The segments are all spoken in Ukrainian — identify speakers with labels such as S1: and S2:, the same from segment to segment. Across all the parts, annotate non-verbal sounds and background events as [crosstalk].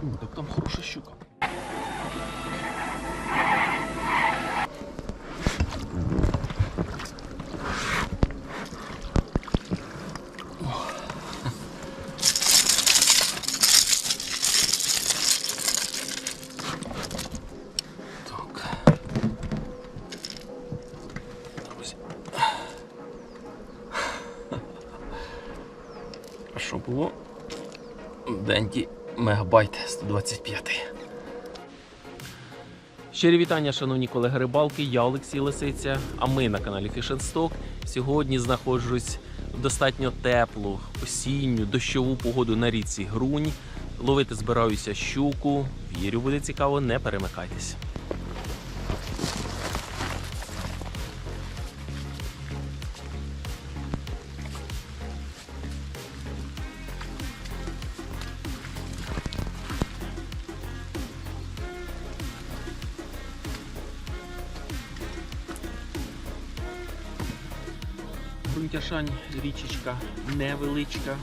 S1: Так там хороша щука. Що було? Денді мегабайт 125. Щирі вітання, шановні колеги рибалки. Я Олексій Лисиця, а ми на каналі Фішенсток. Сьогодні знаходжусь в достатньо теплу, осінню, дощову погоду на річці Грунь. Ловити збираюся щуку. Вірю, буде цікаво, не перемикайтесь. Грунтяшань річечка невеличка,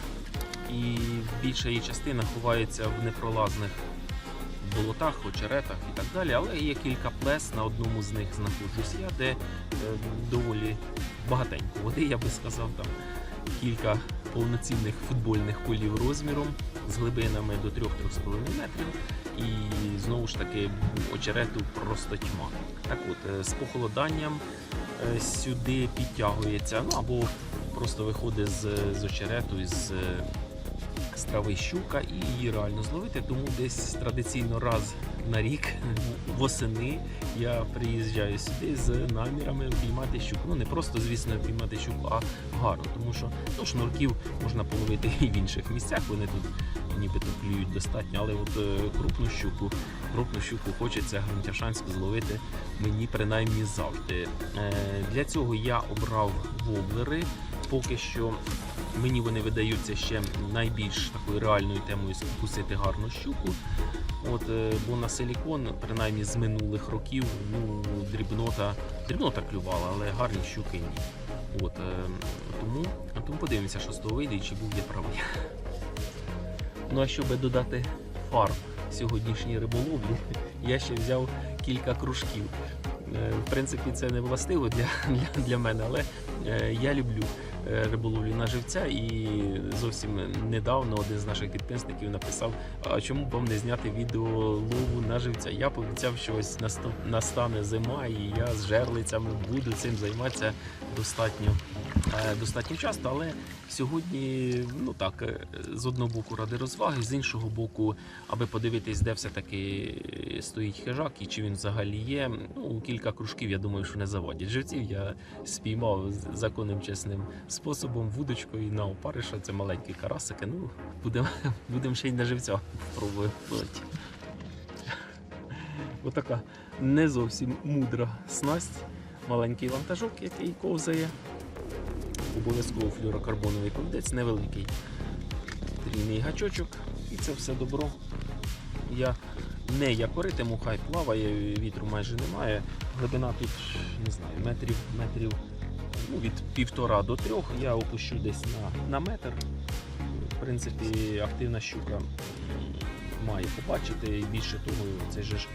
S1: і більша її частина ховається в непролазних болотах, очеретах і так далі. Але є кілька плес, на одному з них знаходжусь я, де е, доволі багатенько води, я би сказав, там кілька повноцінних футбольних полів розміром з глибинами до 3-3,5 метрів. І знову ж таки очерету просто тьма. Так от, е, з похолоданням е, сюди підтягується, ну або просто виходить з, з очерету, з, з трави щука і її реально зловити. Тому десь традиційно раз на рік восени я приїжджаю сюди з намірами піймати щуку. Ну не просто, звісно, піймати щуку, а гарно, тому що ну, шнурків можна половити і в інших місцях. Вони тут нібито клюють достатньо, але от е, крупну щуку, крупну щуку хочеться грунтяшанську зловити мені принаймні завжди. Е, Для цього я обрав воблери. Поки що мені вони видаються ще найбільш такою реальною темою спокусити гарну щуку. От, е, бо на силікон, принаймні з минулих років, ну, дрібнота, дрібнота клювала, але гарні щуки ні. От, е, тому, тому подивимося, що з того вийде і чи був я правий. [laughs] Ну а щоб додати фарб сьогоднішній риболовлі, [laughs] я ще взяв кілька кружків. Е, В принципі, це не властиво для, [laughs] для, для мене, але я люблю е, риболовлю на живця і зовсім недавно один з наших підписників написав, а чому б вам не зняти відео лову на живця. Я пообіцяв, що ось настане зима, і я з жерлицями буду цим займатися достатньо, е, достатньо часто, але сьогодні, ну так, е, з одного боку ради розваги, з іншого боку, аби подивитись, де все-таки стоїть хижак і чи він взагалі є. Ну, кілька кружків, я думаю, що не заводять. Живців я спіймав законним чесним способом, вудочкою на опариша. Це маленькі карасики. Ну, будемо [laughs] будем ще й на живця пробувати. Отака не зовсім мудра снасть. Маленький вантажок, який ковзає. Обов'язково флюрокарбоновий ковдець невеликий. Трійний гачочок. І це все добро. Я не якоритиму, хай плаває, вітру майже немає. Глибина тут, не знаю, метрів, метрів ну, від півтора до трьох. Я опущу десь на, на метр. В принципі, активна щука має побачити. І більше того, цей же ж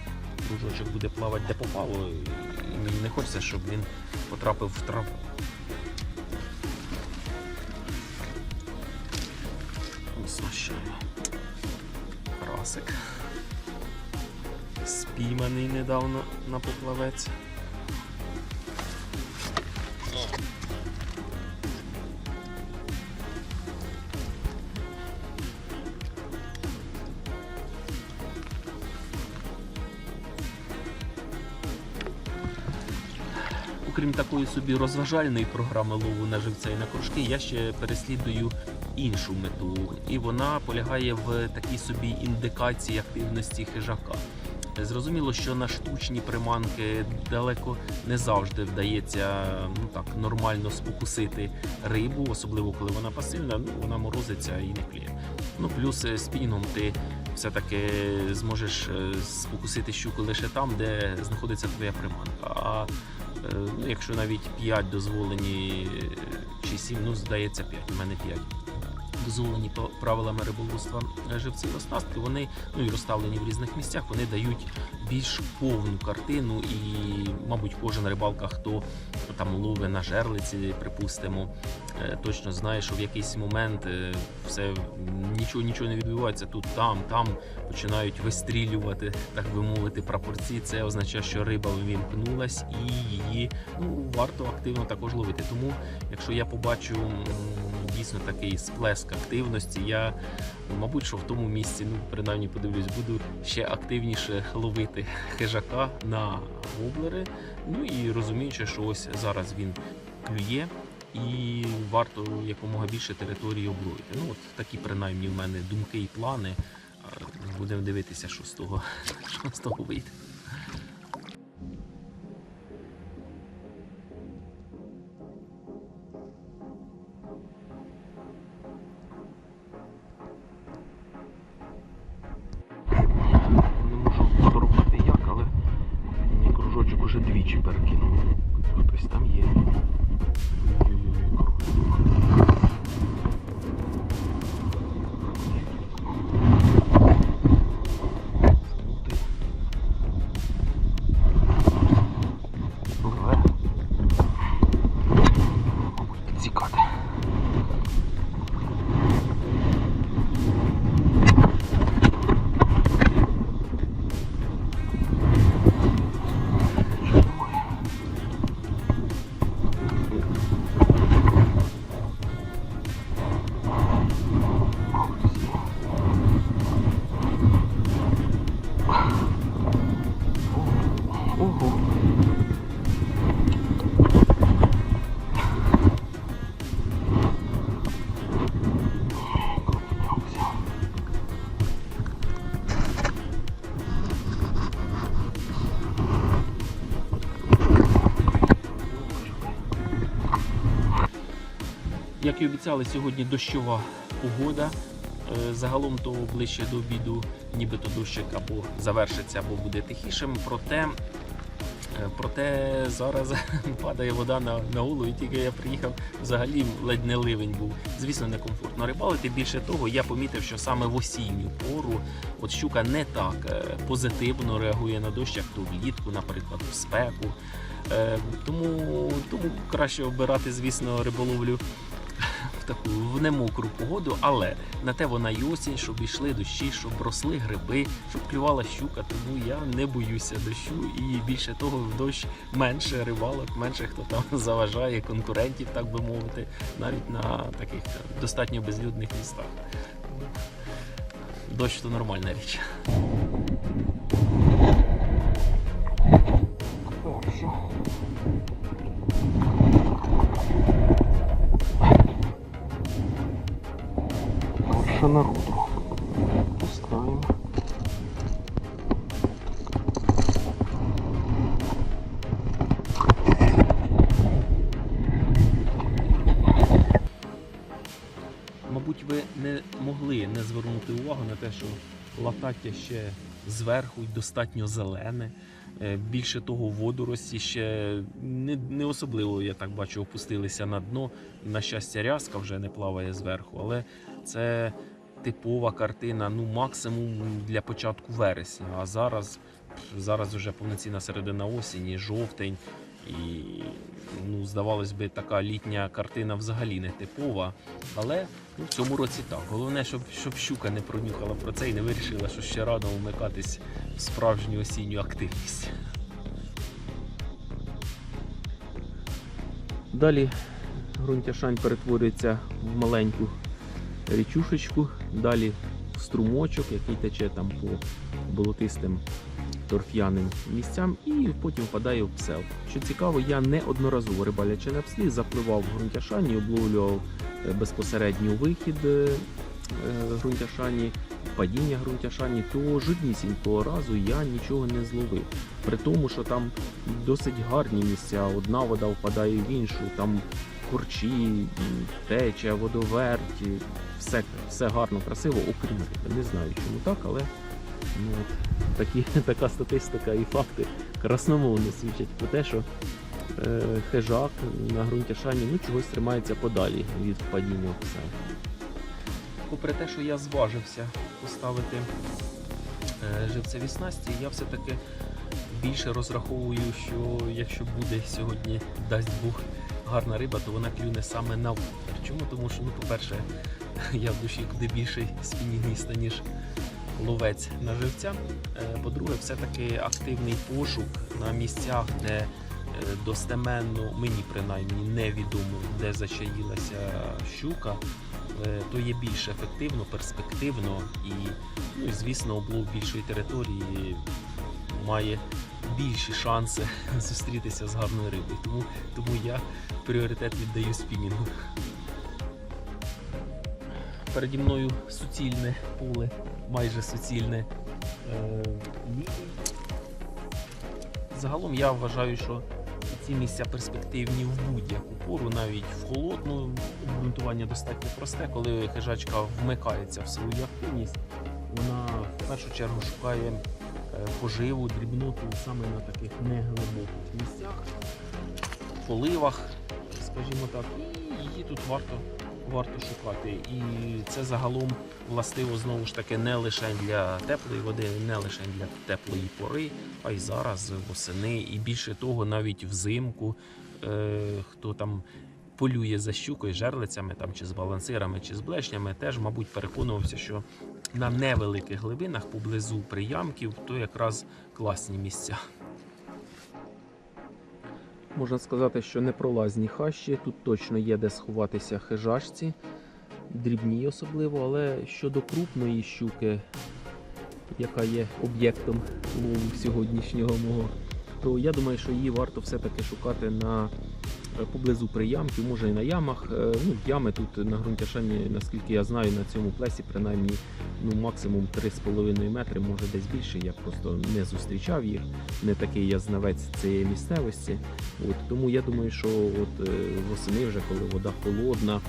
S1: кружочок буде плавати де попало. І не хочеться, щоб він потрапив в траву. Оснащаємо. Красик. Спійманий недавно на поплавець. Окрім такої собі розважальної програми лову на живця і на кружки, я ще переслідую іншу мету, і вона полягає в такій собі індикації активності хижака. Зрозуміло, що на штучні приманки далеко не завжди вдається ну так нормально спокусити рибу, особливо коли вона пасивна, ну вона морозиться і не кліє. Ну плюс спінгом ти все-таки зможеш е, спокусити щуку лише там, де знаходиться твоя приманка. А якщо навіть 5 дозволені е, чи 7, ну здається 5, у мене 5 дозволені правилами риболовства живці оснастки, вони ну і розставлені в різних місцях, вони дають більш повну картину. І, мабуть, кожен рибалка, хто там ловить на жерлиці, припустимо, е, точно знає, що в якийсь момент е, все нічого нічого не відбувається тут, там, там починають вистрілювати, так би мовити, прапорці. Це означає, що риба вимкнулась і її ну, варто активно також ловити. Тому, якщо я побачу дійсно такий сплеск активності, я мабуть, що в тому місці, ну принаймні подивлюсь, буду ще активніше ловити хижака на воблери. Ну і розуміючи, що ось зараз він клює. І варто якомога більше території обловити. Ну от такі принаймні в мене думки і плани. Будемо дивитися, що з того, [laughs] що з того вийде. І обіцяли, сьогодні дощова погода. Е, Загалом то ближче до обіду, нібито дощик або завершиться, або буде тихішим. Проте, е, проте зараз [laughs] падає вода на, на голову, і тільки я приїхав, взагалі ледь не ливень був. Звісно, некомфортно рибалити. Більше того, я помітив, що саме в осінню пору от щука не так е, позитивно реагує на дощ, як то влітку, наприклад, в спеку. Тому, тому краще обирати, звісно, риболовлю в таку в немокру погоду, але на те вона й осінь, щоб йшли дощі, щоб росли гриби, щоб клювала щука. Тому я не боюся дощу і більше того, в дощ менше рибалок, менше хто там [laughs] заважає конкурентів, так би мовити, навіть на таких достатньо безлюдних містах. Дощ то нормальна річ. Латаття ще зверху й достатньо зелене. Е, Більше того, водорості ще не, не особливо, я так бачу, опустилися на дно. На щастя, рязка вже не плаває зверху, але це типова картина, ну максимум для початку вересня. А зараз, зараз вже повноцінна середина осені, жовтень. І ну, здавалось би, така літня картина взагалі не типова. Але ну, в цьому році так. Головне, щоб, щоб щука не пронюхала про це і не вирішила, що ще рано вмикатись в справжню осінню активність. Далі ґрунтяшань перетворюється в маленьку річушечку, далі струмочок, який тече там по болотистим торф'яним місцям, і потім впадає в псел. Що цікаво, я неодноразово рибалячи на пслі запливав в ґрунтяшані, обловлював е, безпосередньо вихід е, е, ґрунтяшані, падіння ґрунтяшані, то жоднісінького разу я нічого не зловив. При тому, що там досить гарні місця, одна вода впадає в іншу, там корчі, теча, водоверть, все, все гарно, красиво, окрім. Не знаю, чому так, але ну, такі, [laughs] така статистика і факти красномовно свідчать про те, що е, хижак на ґрунті шані ну, чогось тримається подалі від падіння в попри те, що я зважився поставити е, живцеві снасті, я все-таки більше розраховую, що якщо буде сьогодні, дасть Бог, гарна риба, то вона клюне саме на вудер. Чому? Тому що, ну, по-перше, [laughs] я в душі куди більший спінігіста, ніж ловець на живця. Е, По-друге, все-таки активний пошук на місцях, де е, достеменно, мені принаймні невідомо, де зачаїлася щука, е, то є більш ефективно, перспективно і, ну, і звісно, облов більшої території має більші шанси [laughs] зустрітися з гарною рибою. Тому, тому я пріоритет віддаю спінінгу. Переді мною суцільне поле, майже суцільне. Загалом я вважаю, що ці місця перспективні в будь-яку пору, навіть в холодну обґрунтування достатньо просте, коли хижачка вмикається в свою активність, вона в першу чергу шукає е, поживу, дрібноту саме на таких неглибоких місцях, поливах, скажімо так, і її тут варто, варто шукати. І це загалом властиво знову ж таки не лише для теплої води, не лише для теплої пори, а й зараз восени. І більше того, навіть взимку, е, хто там полює за щукою, жерлицями там, чи з балансирами, чи з блешнями, теж, мабуть, переконувався, що на невеликих глибинах поблизу приямків то якраз класні місця. Можна сказати, що непролазні хащі. Тут точно є де сховатися хижачці, дрібні особливо, але щодо крупної щуки, яка є об'єктом лову сьогоднішнього мого, то я думаю, що її варто все-таки шукати на е, поблизу приямків, може і на ямах. Е, Ну, ями тут на ґрунтяшані, наскільки я знаю, на цьому плесі принаймні ну, максимум 3,5 метри, може десь більше. Я просто не зустрічав їх, не такий я знавець цієї місцевості. От, тому я думаю, що от, е, восени, вже коли вода холодна,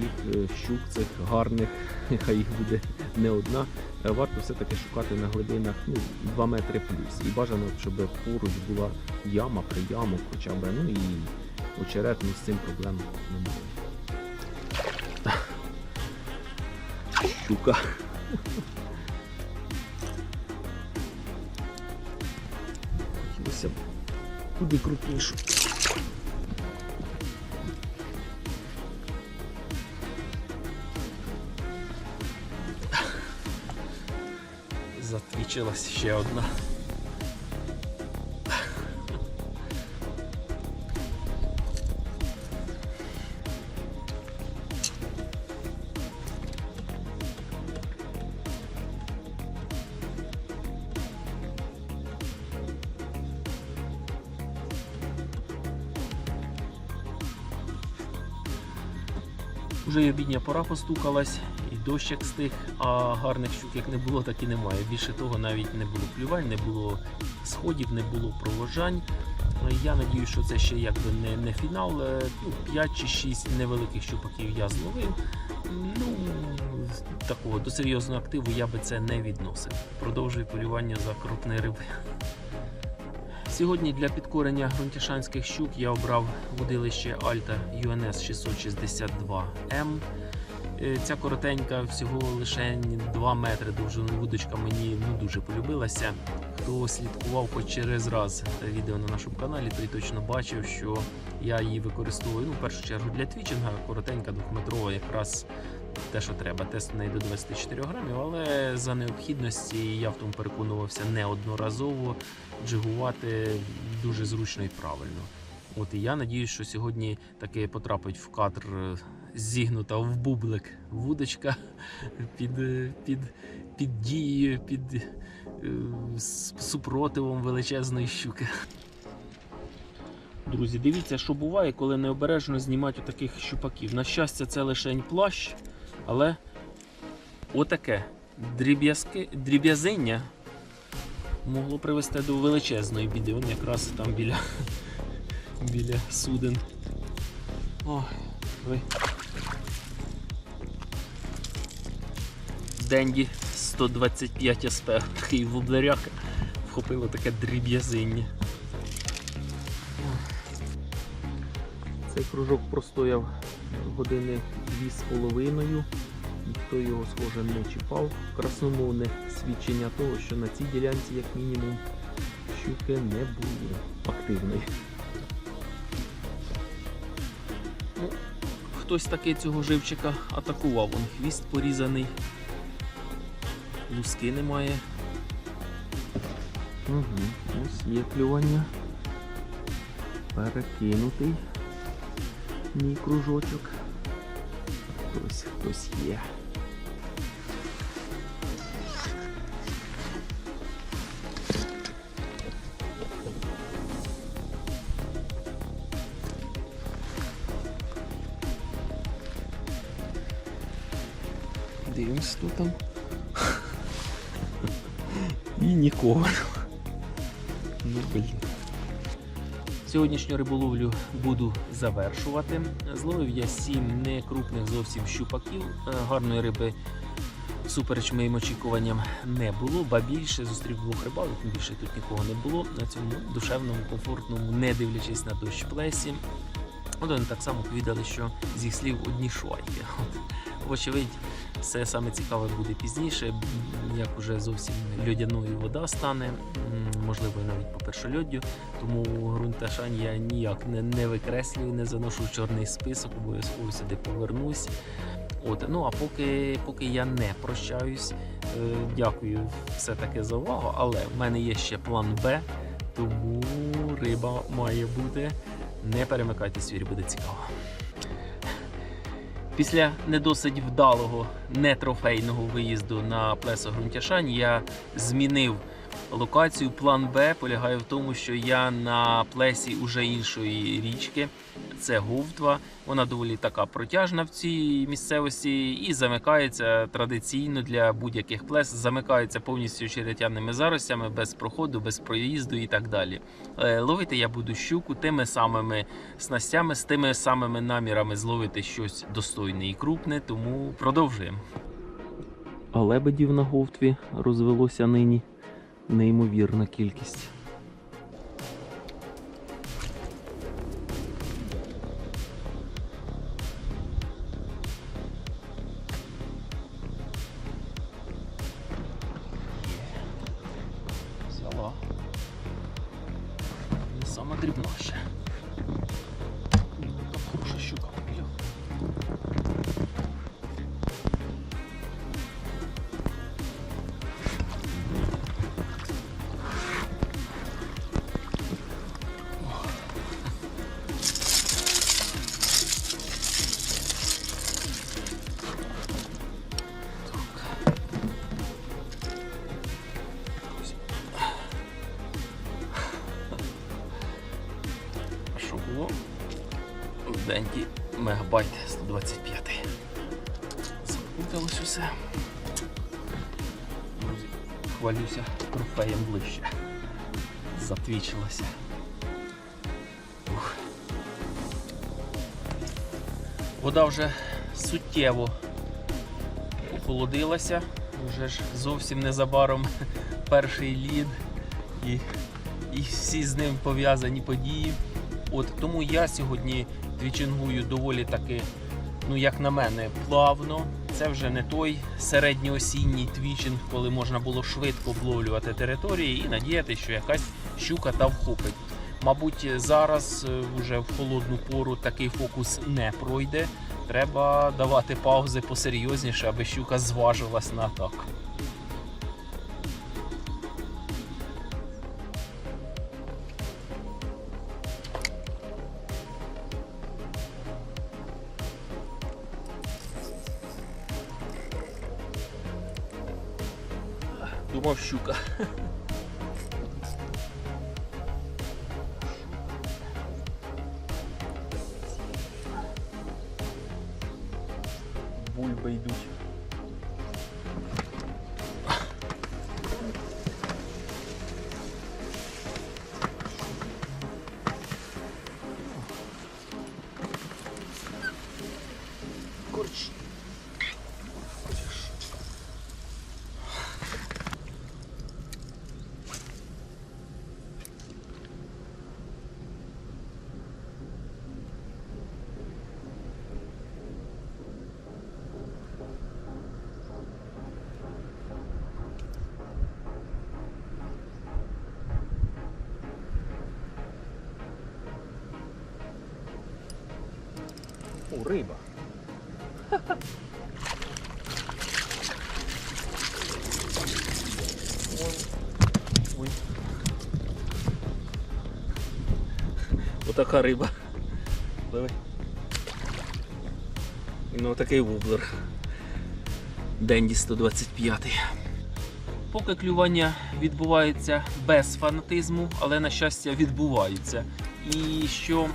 S1: їх е, щук цих гарних, [laughs] хай їх буде не одна, е, варто все-таки шукати на глибинах ну, 2 метри плюс. І бажано, щоб поруч була яма, приямок хоча б, ну і очерет, ну з цим проблем немає. [laughs] Щука. Хотілося б куди крупнішу. Затвічилась ще одна. Вже й обідня пора постукалась, дощик стих, а гарних щук як не було, так і немає. Більше того, навіть не було плювань, не було сходів, не було провожань. Я надію, що це ще якби не, не фінал. Е, Ну, 5 чи 6 невеликих щупаків я зловив. Ну, такого до серйозного активу я би це не відносив. Продовжую полювання за крупної риби. Сьогодні для підкорення ґрунтяшанських щук я обрав водилище Alta UNS 662M. Е, Ця коротенька, всього лише 2 метри довжиною вудочка мені ну, дуже полюбилася. Хто слідкував хоч через раз відео на нашому каналі, той точно бачив, що я її використовую ну, в першу чергу для твічинга. Коротенька, двохметрова, якраз те, що треба. Тест в неї до 24 грамів, але за необхідності я в тому переконувався неодноразово джигувати дуже зручно і правильно. От і я надіюсь, що сьогодні таки потрапить в кадр е, зігнута в бублик вудочка під, е, під, під дією, під е, супротивом величезної щуки. Друзі, дивіться, що буває, коли необережно знімати таких щупаків. На щастя, це лише плащ, але отаке дріб'язиння могло привести до величезної біди. Він якраз там біля, [laughs] біля суден. Ой, ви. Денді 125 СП, такий воблеряк, вхопило таке дріб'язиння. Цей кружок простояв години дві з половиною. ніхто його схоже не чіпав. Красномовне свідчення того, що на цій ділянці, як мінімум, щуки не було активної. Ну, хтось таки цього живчика атакував. Он хвіст порізаний, луски немає. Угу, ось є клювання. Перекинутий мій кружочок. Хтось, хтось є. І. Ну, блін. Сьогоднішню риболовлю буду завершувати. Зловив я сім некрупних зовсім щупаків. Е, Гарної риби супереч моїм очікуванням не було, ба більше зустрів двох рибалок, більше тут нікого не було на цьому душевному, комфортному, не дивлячись на дощ плесі. От вони так само повідали, що з їх слів одні швайки. Вочевидь, все саме цікаве буде пізніше, як уже зовсім льодяною вода стане, можливо, навіть по першольоддю. Тому ґрунташань я ніяк не, не викреслюю, не заношу в чорний список, обов'язково сюди повернусь. От, ну а поки, поки я не прощаюсь, е, дякую все-таки за увагу, але в мене є ще план Б, тому риба має бути. Не перемикайте свір, буде цікаво. Після не досить вдалого нетрофейного виїзду на плесо Грунтяшань я змінив локацію. План Б полягає в тому, що я на плесі уже іншої річки. Це Говтва. Вона доволі така протяжна в цій місцевості і замикається традиційно для будь-яких плес. Замикається повністю черетяними заростями, без проходу, без проїзду і так далі. Е, Ловити я буду щуку тими самими снастями, з тими самими намірами зловити щось достойне і крупне, тому продовжуємо. А лебедів на говтві розвелося нині неймовірна кількість. Денький мегабайт 125. Запуталось усе. Друзі, хвалюся трофеєм ближче. Затвічилося. Ух. Вода вже суттєво охолодилася. Вже ж зовсім незабаром [laughs] перший лід і, і всі з ним пов'язані події. От тому я сьогодні твічингую доволі таки, ну як на мене, плавно. Це вже не той середньоосінній твічинг, коли можна було швидко обловлювати території і надіяти, що якась щука та вхопить. Мабуть, зараз е, вже в холодну пору такий фокус не пройде. Треба давати паузи посерйозніше, аби щука зважилась на атаку. Бульби йдуть. Риба. Ой. Отака риба. Давай. Ну такий вублер. Денді 125. Поки клювання відбувається без фанатизму, але на щастя відбувається. І що,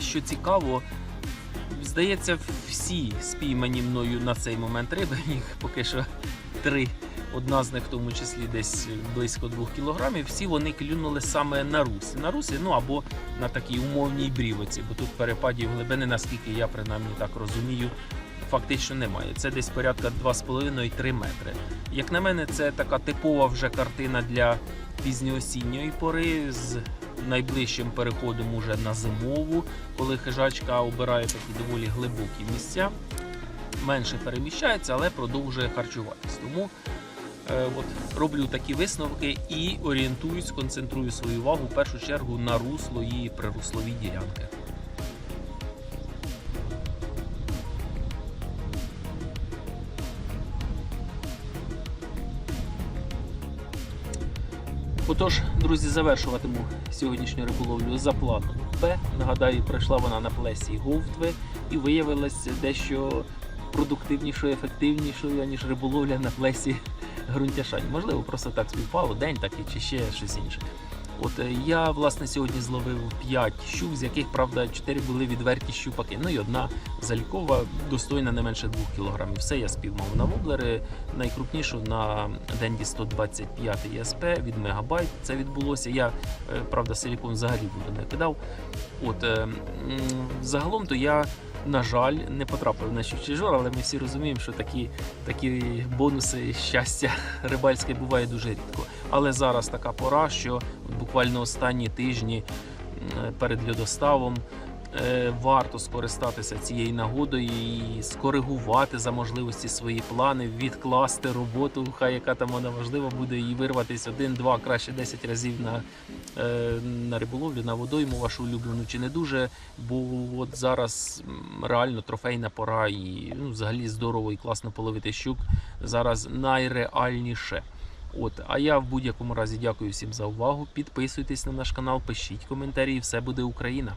S1: що цікаво, здається, всі спіймані мною на цей момент риби, [laughs] їх поки що три. Одна з них, в тому числі, десь близько 2 кілограмів, всі вони клюнули саме на русі. На русі, ну або на такій умовній брівоці, бо тут перепадів глибини, наскільки я принаймні так розумію, фактично немає. Це десь порядка 2,5-3 метри. Як на мене, це така типова вже картина для пізньоосінньої пори з найближчим переходом уже на зимову, коли хижачка обирає такі доволі глибокі місця. Менше переміщається, але продовжує харчуватись. Тому е, от, роблю такі висновки і орієнтуюсь, концентрую свою увагу в першу чергу на русло і прируслові ділянки. Отож, друзі, завершуватиму сьогоднішню риболовлю за планом Б. Нагадаю, пройшла вона на плесі Говтве і виявилася дещо продуктивнішою, ефективнішою, ніж риболовля на плесі Грунтяшань. Можливо, просто так співпало, день такий чи ще щось інше. От е, я власне сьогодні зловив 5 щук, з яких, правда, 4 були відверті щупаки. Ну і одна залікова, достойна не менше 2 кг. Все я спіймав на воблери. Найкрупнішу на Денді 125 ЄСП від Мегабайт. Це відбулося. Я, е, правда, силікон взагалі воду не кидав. От е, загалом то я. На жаль, не потрапив на щучий жор, але ми всі розуміємо, що такі, такі бонуси щастя [laughs] рибальське буває дуже рідко. Але зараз така пора, що буквально останні тижні перед льодоставом варто скористатися цією нагодою і скоригувати за можливості свої плани, відкласти роботу, хай яка там вона важлива буде, і вирватися один, два, краще 10 разів на, е, на риболовлю, на водойму вашу улюблену чи не дуже. Бо от зараз реально трофейна пора і ну, взагалі здорово і класно половити щук. Зараз найреальніше. От, а я в будь-якому разі дякую всім за увагу. Підписуйтесь на наш канал, пишіть коментарі, все буде Україна.